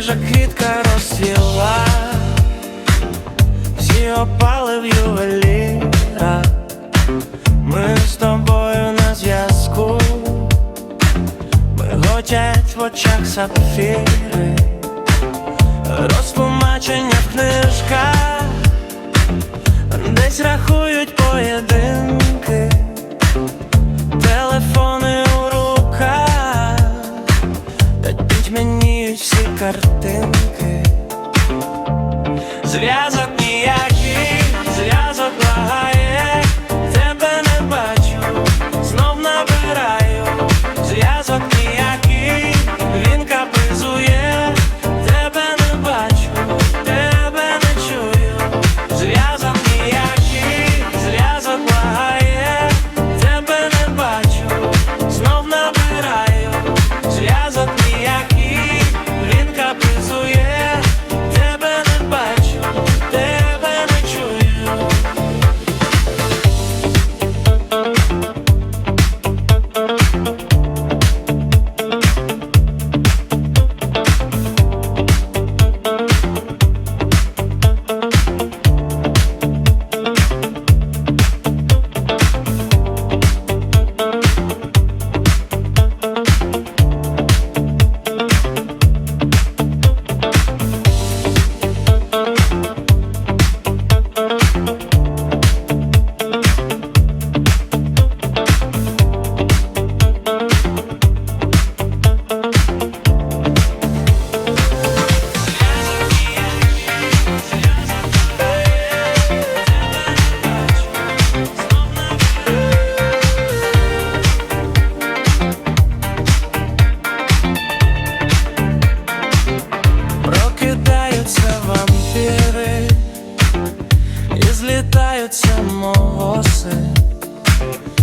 перша квітка розцвіла, всі опали в ювеліра, ми з тобою на зв'язку, миготять в очах сапфіри, розтлумачення в книжках, десь рахують поєдинки, картинки. Зв'язок торкаються мого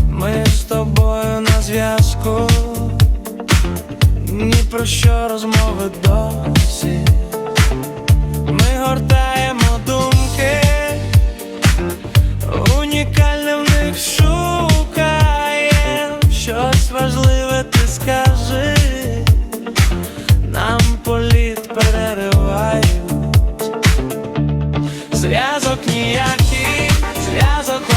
Ми з тобою на зв'язку, ні про що розмови досі. Ми гортаємо думки, унікальне в них шукає. щось важливе ти скажи, нам політ переривають, зв'язок ніяк. as a